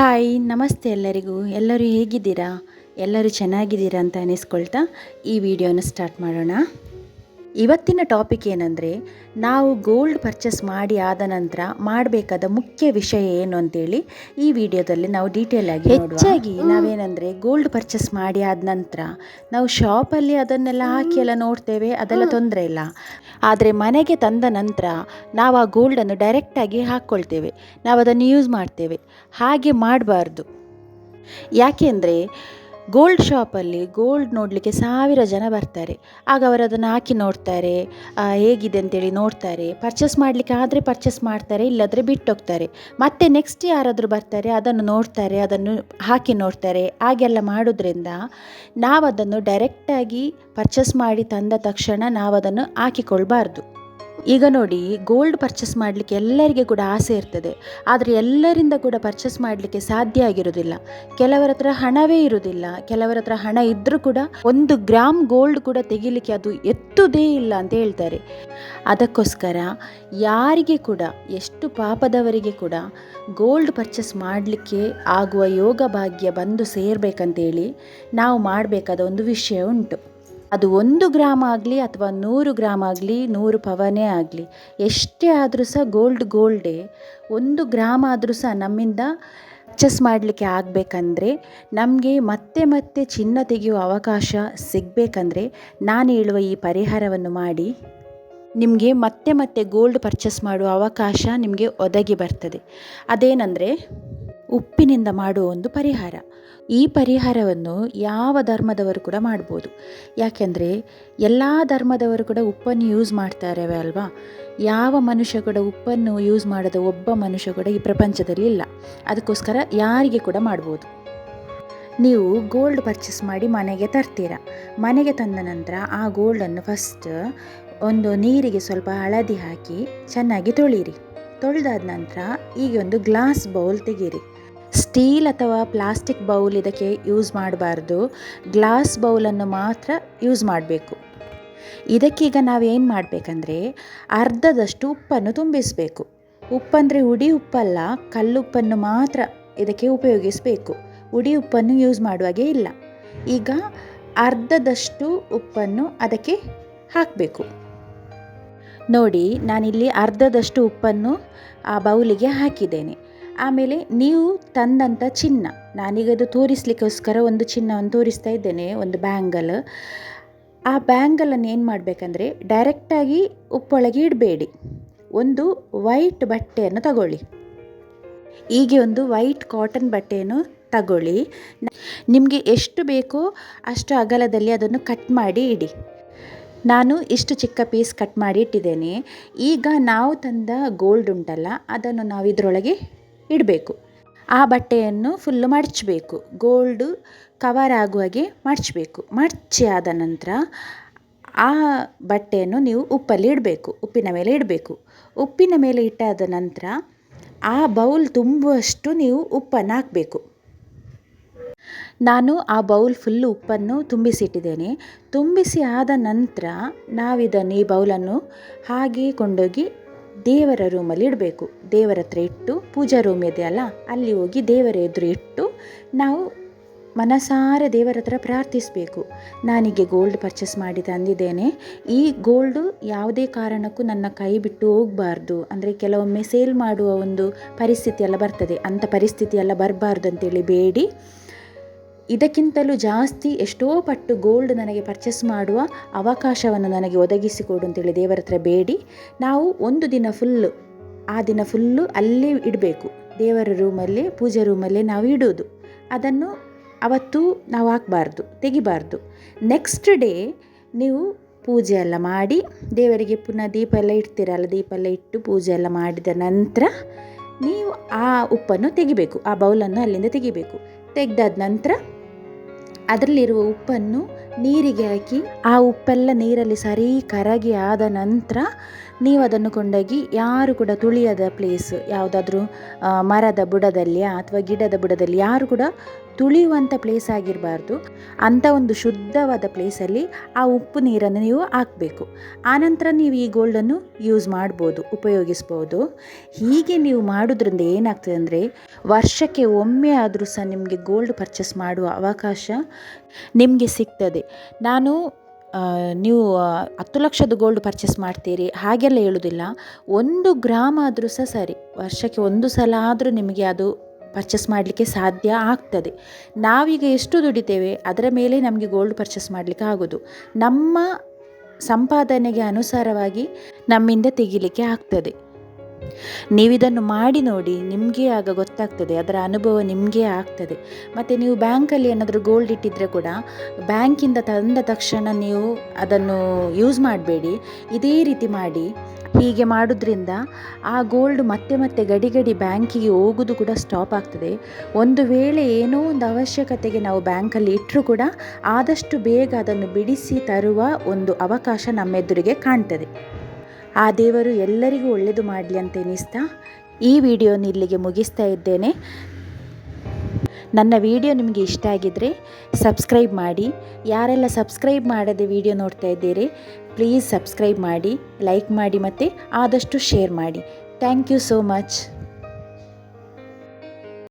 Hi ನಮಸ್ತೆ ಎಲ್ಲರಿಗೂ. ಎಲ್ಲರೂ ಹೇಗಿದ್ದೀರಾ? ಎಲ್ಲರೂ ಚೆನ್ನಾಗಿದ್ದೀರಾ ಅಂತ ಅನಿಸ್ಕೊಳ್ತಾ ಈ ವಿಡಿಯೋನ ಸ್ಟಾರ್ಟ್ ಮಾಡೋಣ. ಇವತ್ತಿನ ಟಾಪಿಕ್ ಏನಂದರೆ ನಾವು ಗೋಲ್ಡ್ ಪರ್ಚೇಸ್ ಮಾಡಿ ಆದ ನಂತರ ಮಾಡಬೇಕಾದ ಮುಖ್ಯ ವಿಷಯ ಏನು ಅಂತೇಳಿ ಈ ವಿಡಿಯೋದಲ್ಲಿ ನಾವು ಡೀಟೇಲ್ ಆಗಿ ಹೆಚ್ಚಾಗಿ ನಾವೇನಂದರೆ ಗೋಲ್ಡ್ ಪರ್ಚೇಸ್ ಮಾಡಿ ಆದ ನಂತರ ನಾವು ಶಾಪಲ್ಲಿ ಅದನ್ನೆಲ್ಲ ಹಾಕಿ ಎಲ್ಲ ನೋಡ್ತೇವೆ ಅದೆಲ್ಲ ತೊಂದರೆ ಇಲ್ಲ. ಆದರೆ ಮನೆಗೆ ತಂದ ನಂತರ ನಾವು ಆ ಗೋಲ್ಡನ್ನು ಡೈರೆಕ್ಟಾಗಿ ಹಾಕ್ಕೊಳ್ತೇವೆ ನಾವು ಅದನ್ನು ಯೂಸ್ ಮಾಡ್ತೇವೆ. ಹಾಗೆ ಮಾಡಬಾರ್ದು. ಯಾಕೆಂದರೆ ಗೋಲ್ಡ್ ಶಾಪಲ್ಲಿ ಗೋಲ್ಡ್ ನೋಡಲಿಕ್ಕೆ ಸಾವಿರ ಜನ ಬರ್ತಾರೆ. ಆಗ ಅವರು ಅದನ್ನು ಹಾಕಿ ನೋಡ್ತಾರೆ. ಹೇಗಿದೆ ಅಂತೇಳಿ ನೋಡ್ತಾರೆ. ಪರ್ಚೇಸ್ ಮಾಡಲಿಕ್ಕೆ ಆದರೆ ಪರ್ಚೇಸ್ ಮಾಡ್ತಾರೆ, ಇಲ್ಲದ್ರೆ ಬಿಟ್ಟೋಗ್ತಾರೆ. ಮತ್ತೆ ನೆಕ್ಸ್ಟ್ ಯಾರಾದರೂ ಬರ್ತಾರೆ, ಅದನ್ನು ನೋಡ್ತಾರೆ, ಅದನ್ನು ಹಾಕಿ ನೋಡ್ತಾರೆ. ಹಾಗೆಲ್ಲ ಮಾಡೋದ್ರಿಂದ ನಾವು ಅದನ್ನು ಡೈರೆಕ್ಟಾಗಿ ಪರ್ಚೇಸ್ ಮಾಡಿ ತಂದ ತಕ್ಷಣ ನಾವು ಅದನ್ನು ಹಾಕಿಕೊಳ್ಬಾರ್ದು. ಈಗ ನೋಡಿ ಗೋಲ್ಡ್ ಪರ್ಚೇಸ್ ಮಾಡಲಿಕ್ಕೆ ಎಲ್ಲರಿಗೆ ಕೂಡ ಆಸೆ ಇರ್ತದೆ. ಆದರೆ ಎಲ್ಲರಿಂದ ಕೂಡ ಪರ್ಚೇಸ್ ಮಾಡಲಿಕ್ಕೆ ಸಾಧ್ಯ ಆಗಿರೋದಿಲ್ಲ ಕೆಲವರ ಹತ್ರ ಹಣವೇ ಇರುವುದಿಲ್ಲ. ಕೆಲವರ ಹತ್ರ ಹಣ ಇದ್ದರೂ ಕೂಡ ಒಂದು ಗ್ರಾಮ್ ಗೋಲ್ಡ್ ಕೂಡ ತೆಗಿಲಿಕ್ಕೆ ಅದು ಎತ್ತುದೇ ಇಲ್ಲ ಅಂತ ಹೇಳ್ತಾರೆ. ಅದಕ್ಕೋಸ್ಕರ ಯಾರಿಗೆ ಕೂಡ, ಎಷ್ಟು ಪಾಪದವರಿಗೆ ಕೂಡ ಗೋಲ್ಡ್ ಪರ್ಚೇಸ್ ಮಾಡಲಿಕ್ಕೆ ಆಗುವ ಯೋಗ ಭಾಗ್ಯ ಬಂದು ಸೇರಬೇಕಂತೇಳಿ ನಾವು ಮಾಡಬೇಕಾದ ಒಂದು ವಿಷಯ ಉಂಟು. ಅದು ಒಂದು ಗ್ರಾಮ್ ಆಗಲಿ ಅಥವಾ ನೂರು ಗ್ರಾಮ್ ಆಗಲಿ, ನೂರು ಪವನೇ ಆಗಲಿ, ಎಷ್ಟೇ ಆದರೂ ಸಹ ಗೋಲ್ಡ್ ಗೋಲ್ಡೇ ಒಂದು ಗ್ರಾಮ್ ಆದರೂ ಸಹ ನಮ್ಮಿಂದ ಪರ್ಚೇಸ್ ಮಾಡಲಿಕ್ಕೆ ಆಗಬೇಕಂದ್ರೆ ನಮಗೆ ಮತ್ತೆ ಮತ್ತೆ ಚಿನ್ನ ತೆಗೆಯುವ ಅವಕಾಶ ಸಿಗಬೇಕಂದ್ರೆ ನಾನು ಹೇಳುವ ಈ ಪರಿಹಾರವನ್ನು ಮಾಡಿ, ನಿಮಗೆ ಮತ್ತೆ ಮತ್ತೆ ಗೋಲ್ಡ್ ಪರ್ಚೇಸ್ ಮಾಡುವ ಅವಕಾಶ ನಿಮಗೆ ಒದಗಿ ಬರ್ತದೆ. ಅದೇನೆಂದರೆ ಉಪ್ಪಿನಿಂದ ಮಾಡುವ ಒಂದು ಪರಿಹಾರ. ಈ ಪರಿಹಾರವನ್ನು ಯಾವ ಧರ್ಮದವರು ಕೂಡ ಮಾಡ್ಬೋದು. ಯಾಕೆಂದರೆ ಎಲ್ಲ ಧರ್ಮದವರು ಕೂಡ ಉಪ್ಪನ್ನು ಯೂಸ್ ಮಾಡ್ತಾರೆ ಅಲ್ವಾ? ಯಾವ ಮನುಷ್ಯ ಕೂಡ ಉಪ್ಪನ್ನು ಯೂಸ್ ಮಾಡದ ಒಬ್ಬ ಮನುಷ್ಯ ಕೂಡ ಈ ಪ್ರಪಂಚದಲ್ಲಿ ಇಲ್ಲ. ಅದಕ್ಕೋಸ್ಕರ ಯಾರಿಗೆ ಕೂಡ ಮಾಡ್ಬೋದು. ನೀವು ಗೋಲ್ಡ್ ಪರ್ಚೇಸ್ ಮಾಡಿ ಮನೆಗೆ ತರ್ತೀರ. ಮನೆಗೆ ತಂದ ನಂತರ ಆ ಗೋಲ್ಡನ್ನು ಫಸ್ಟ್ ಒಂದು ನೀರಿಗೆ ಸ್ವಲ್ಪ ಹಳದಿ ಹಾಕಿ ಚೆನ್ನಾಗಿ ತೊಳೀರಿ. ತೊಳೆದಾದ ನಂತರ ಈಗ ಒಂದು ಗ್ಲಾಸ್ ಬೌಲ್ ತೆಗೀರಿ. ಸ್ಟೀಲ್ ಅಥವಾ ಪ್ಲಾಸ್ಟಿಕ್ ಬೌಲ್ ಇದಕ್ಕೆ ಯೂಸ್ ಮಾಡಬಾರ್ದು. ಗ್ಲಾಸ್ ಬೌಲನ್ನು ಮಾತ್ರ ಯೂಸ್ ಮಾಡಬೇಕು. ಇದಕ್ಕೀಗ ನಾವೇನು ಮಾಡಬೇಕಂದ್ರೆ ಅರ್ಧದಷ್ಟು ಉಪ್ಪನ್ನು ತುಂಬಿಸಬೇಕು. ಉಪ್ಪಂದರೆ ಉಡಿ ಉಪ್ಪಲ್ಲ ಕಲ್ಲುಪ್ಪನ್ನು ಮಾತ್ರ ಇದಕ್ಕೆ ಉಪಯೋಗಿಸಬೇಕು. ಉಡಿ ಉಪ್ಪನ್ನು ಯೂಸ್ ಮಾಡುವಾಗೆ ಇಲ್ಲ. ಈಗ ಅರ್ಧದಷ್ಟು ಉಪ್ಪನ್ನು ಅದಕ್ಕೆ ಹಾಕಬೇಕು. ನೋಡಿ, ನಾನಿಲ್ಲಿ ಅರ್ಧದಷ್ಟು ಉಪ್ಪನ್ನು ಆ ಬೌಲಿಗೆ ಹಾಕಿದ್ದೇನೆ. ಆಮೇಲೆ ನೀವು ತಂದಂಥ ಚಿನ್ನ. ನಾನೀಗ ಅದು ತೋರಿಸ್ಲಿಕ್ಕೋಸ್ಕರ ಒಂದು ಚಿನ್ನವನ್ನು ತೋರಿಸ್ತಾ ಇದ್ದೇನೆ, ಒಂದು ಬ್ಯಾಂಗಲ್ ಆ ಬ್ಯಾಂಗಲನ್ನು ಏನು ಮಾಡಬೇಕಂದ್ರೆ ಡೈರೆಕ್ಟಾಗಿ ಉಪ್ಪೊಳಗೆ ಇಡಬೇಡಿ. ಒಂದು ವೈಟ್ ಬಟ್ಟೆಯನ್ನು ತಗೊಳ್ಳಿ. ಹೀಗೆ ಒಂದು ವೈಟ್ ಕಾಟನ್ ಬಟ್ಟೆಯನ್ನು ತಗೊಳ್ಳಿ. ನಿಮಗೆ ಎಷ್ಟು ಬೇಕೋ ಅಷ್ಟು ಅಗಲದಲ್ಲಿ ಅದನ್ನು ಕಟ್ ಮಾಡಿ ಇಡಿ. ನಾನು ಇಷ್ಟು ಚಿಕ್ಕ ಪೀಸ್ ಕಟ್ ಮಾಡಿ ಇಟ್ಟಿದ್ದೇನೆ. ಈಗ ನಾವು ತಂದ ಗೋಲ್ಡ್ ಉಂಟಲ್ಲ, ಅದನ್ನು ನಾವು ಇದರೊಳಗೆ ಇಡಬೇಕು. ಆ ಬಟ್ಟೆಯನ್ನು ಫುಲ್ಲು ಮಡಚಬೇಕು. ಗೋಲ್ಡು ಕವರ್ ಆಗುವ ಹಾಗೆ ಮಡಚಬೇಕು. ಮಡಚಿ ಆದ ನಂತರ ಆ ಬಟ್ಟೆಯನ್ನು ನೀವು ಉಪ್ಪಲ್ಲಿ ಇಡಬೇಕು. ಉಪ್ಪಿನ ಮೇಲೆ ಇಡಬೇಕು. ಉಪ್ಪಿನ ಮೇಲೆ ಇಟ್ಟಾದ ನಂತರ ಆ ಬೌಲ್ ತುಂಬುವಷ್ಟು ನೀವು ಉಪ್ಪನ್ನು ಹಾಕಬೇಕು. ನಾನು ಆ ಬೌಲ್ ಫುಲ್ಲು ಉಪ್ಪನ್ನು ತುಂಬಿಸಿಟ್ಟಿದ್ದೇನೆ. ತುಂಬಿಸಿ ಆದ ನಂತರ ನಾವಿದನ್ನು ಈ ಬೌಲನ್ನು ಹಾಗೆ ಕೊಂಡೋಗಿ ದೇವರ ರೂಮಲ್ಲಿ ಇಡಬೇಕು. ದೇವರ ಹತ್ರ ಇಟ್ಟು ಪೂಜಾ ರೂಮ್ ಇದೆ ಅಲ್ಲ, ಅಲ್ಲಿ ಹೋಗಿ ದೇವರ ಎದುರು ಇಟ್ಟು ನಾವು ಮನಸಾರ ದೇವರ ಹತ್ರ ಪ್ರಾರ್ಥಿಸಬೇಕು. ನಾನೀಗ ಗೋಲ್ಡ್ ಪರ್ಚೇಸ್ ಮಾಡಿ ತಂದಿದ್ದೇನೆ. ಈ ಗೋಲ್ಡು ಯಾವುದೇ ಕಾರಣಕ್ಕೂ ನನ್ನ ಕೈ ಬಿಟ್ಟು ಹೋಗಬಾರ್ದು. ಅಂದರೆ ಕೆಲವೊಮ್ಮೆ ಸೇಲ್ ಮಾಡುವ ಒಂದು ಪರಿಸ್ಥಿತಿ ಎಲ್ಲ ಬರ್ತದೆ. ಅಂಥ ಪರಿಸ್ಥಿತಿ ಎಲ್ಲ ಬರಬಾರ್ದು ಅಂತೇಳಿ ಬೇಡಿ. ಇದಕ್ಕಿಂತಲೂ ಜಾಸ್ತಿ ಎಷ್ಟೋ ಪಟ್ಟು ಗೋಲ್ಡ್ ನನಗೆ ಪರ್ಚೇಸ್ ಮಾಡುವ ಅವಕಾಶವನ್ನು ನನಗೆ ಒದಗಿಸಿಕೊಡು ಅಂತೇಳಿ ದೇವರ ಹತ್ರ ಬೇಡಿ. ನಾವು ಒಂದು ದಿನ ಫುಲ್ಲು ಆ ದಿನ ಫುಲ್ಲು ಅಲ್ಲೇ ಇಡಬೇಕು. ದೇವರ ರೂಮಲ್ಲೇ, ಪೂಜೆ ರೂಮಲ್ಲೇ ನಾವು ಇಡೋದು. ಅದನ್ನು ಅವತ್ತು ನಾವು ಹಾಕಬಾರ್ದು, ತೆಗಿಬಾರ್ದು. ನೆಕ್ಸ್ಟ್ ಡೇ ನೀವು ಪೂಜೆ ಎಲ್ಲ ಮಾಡಿ, ದೇವರಿಗೆ ಪುನಃ ದೀಪ ಎಲ್ಲ ಇಡ್ತೀರಲ್ಲ, ದೀಪ ಎಲ್ಲ ಇಟ್ಟು ಪೂಜೆ ಎಲ್ಲ ಮಾಡಿದ ನಂತರ ನೀವು ಆ ಉಪ್ಪನ್ನು ತೆಗಿಬೇಕು, ಆ ಬೌಲನ್ನು ಅಲ್ಲಿಂದ ತೆಗಿಬೇಕು. ತೆಗೆದಾದ ನಂತರ ಅದರಲ್ಲಿರುವ ಉಪ್ಪನ್ನು ನೀರಿಗೆ ಹಾಕಿ, ಆ ಉಪ್ಪೆಲ್ಲ ನೀರಲ್ಲಿ ಸರಿ ಕರಗಿ ಆದ ನಂತರ ನೀವು ಅದನ್ನು ಕೊಂಡೋಗಿ, ಯಾರು ಕೂಡ ತುಳಿಯದ ಪ್ಲೇಸ್ ಯಾವುದಾದ್ರೂ ಮರದ ಬುಡದಲ್ಲಿ ಅಥವಾ ಗಿಡದ ಬುಡದಲ್ಲಿ ಯಾರು ಕೂಡ ತುಳಿಯುವಂಥ ಪ್ಲೇಸ್ ಆಗಿರಬಾರ್ದು. ಅಂಥ ಒಂದು ಶುದ್ಧವಾದ ಪ್ಲೇಸಲ್ಲಿ ಆ ಉಪ್ಪು ನೀರನ್ನು ನೀವು ಹಾಕಬೇಕು. ಆನಂತರ ನೀವು ಈ ಗೋಲ್ಡನ್ನು ಯೂಸ್ ಮಾಡ್ಬೋದು, ಉಪಯೋಗಿಸ್ಬೋದು. ಹೀಗೆ ನೀವು ಮಾಡೋದ್ರಿಂದ ಏನಾಗ್ತದೆ ಅಂದರೆ ವರ್ಷಕ್ಕೆ ಒಮ್ಮೆ ಆದರೂ ಸಹ ನಿಮಗೆ ಗೋಲ್ಡ್ ಪರ್ಚೇಸ್ ಮಾಡುವ ಅವಕಾಶ ನಿಮಗೆ ಸಿಗ್ತದೆ. ನಾನು ನೀವು ಹತ್ತು ಲಕ್ಷದ ಗೋಲ್ಡ್ ಪರ್ಚೇಸ್ ಮಾಡ್ತೀರಿ, ಹಾಗೆಲ್ಲ ಹೇಳೋದಿಲ್ಲ. ಒಂದು ಗ್ರಾಮ್ ಆದರೂ ಸಹ ಸರಿ. ವರ್ಷಕ್ಕೆ ಒಂದು ಸಲ ಆದರೂ ನಿಮಗೆ ಅದು ಪರ್ಚೇಸ್ ಮಾಡಲಿಕ್ಕೆ ಸಾಧ್ಯ ಆಗ್ತದೆ. ನಾವೀಗ ಎಷ್ಟು ದುಡಿತೇವೆ, ಅದರ ಮೇಲೆ ನಮಗೆ ಗೋಲ್ಡ್ ಪರ್ಚೇಸ್ ಮಾಡಲಿಕ್ಕೆ ಆಗೋದು. ನಮ್ಮ ಸಂಪಾದನೆಗೆ ಅನುಸಾರವಾಗಿ ನಮ್ಮಿಂದ ತೆಗಿಲಿಕ್ಕೆ ಆಗ್ತದೆ. ನೀವಿದನ್ನು ಮಾಡಿ ನೋಡಿ ನಿಮಗೆ ಆಗ ಗೊತ್ತಾಗ್ತದೆ, ಅದರ ಅನುಭವ ನಿಮಗೆ ಆಗ್ತದೆ. ಮತ್ತು ನೀವು ಬ್ಯಾಂಕಲ್ಲಿ ಏನಾದರೂ ಗೋಲ್ಡ್ ಇಟ್ಟಿದ್ದರೆ ಕೂಡ ಬ್ಯಾಂಕಿಂದ ತಂದ ತಕ್ಷಣ ನೀವು ಅದನ್ನು ಯೂಸ್ ಮಾಡಬೇಡಿ. ಇದೇ ರೀತಿ ಮಾಡಿ ಹೀಗೆ ಮಾಡೋದ್ರಿಂದ ಆ ಗೋಲ್ಡ್ ಮತ್ತೆ ಮತ್ತೆ ಗಡಿ ಗಡಿ ಬ್ಯಾಂಕಿಗೆ ಹೋಗೋದು ಕೂಡ ಸ್ಟಾಪ್ ಆಗ್ತದೆ. ಒಂದು ವೇಳೆ ಏನೋ ಒಂದು ಅವಶ್ಯಕತೆಗೆ ನಾವು ಬ್ಯಾಂಕಲ್ಲಿ ಇಟ್ಟರೂ ಕೂಡ ಆದಷ್ಟು ಬೇಗ ಅದನ್ನು ಬಿಡಿಸಿ ತರುವ ಒಂದು ಅವಕಾಶ ನಮ್ಮೆದುರಿಗೆ ಕಾಣ್ತದೆ. ಆ ದೇವರು ಎಲ್ಲರಿಗೂ ಒಳ್ಳೆಯದು ಮಾಡಲಿ ಅಂತ ಎನಿಸ್ತಾ ಈ ವಿಡಿಯೋನ ಇಲ್ಲಿಗೆ ಮುಗಿಸ್ತಾ ಇದ್ದೇನೆ. ನನ್ನ ವಿಡಿಯೋ ನಿಮಗೆ ಇಷ್ಟ ಆಗಿದ್ದರೆ ಸಬ್ಸ್ಕ್ರೈಬ್ ಮಾಡಿ. ಯಾರೆಲ್ಲ ಸಬ್ಸ್ಕ್ರೈಬ್ ಮಾಡದೆ ವಿಡಿಯೋ ನೋಡ್ತಾ ಇದ್ದೀರಿ ಪ್ಲೀಸ್ ಸಬ್ಸ್ಕ್ರೈಬ್ ಮಾಡಿ ಲೈಕ್ ಮಾಡಿ ಮತ್ತು ಆದಷ್ಟು ಶೇರ್ ಮಾಡಿ. Thank you so much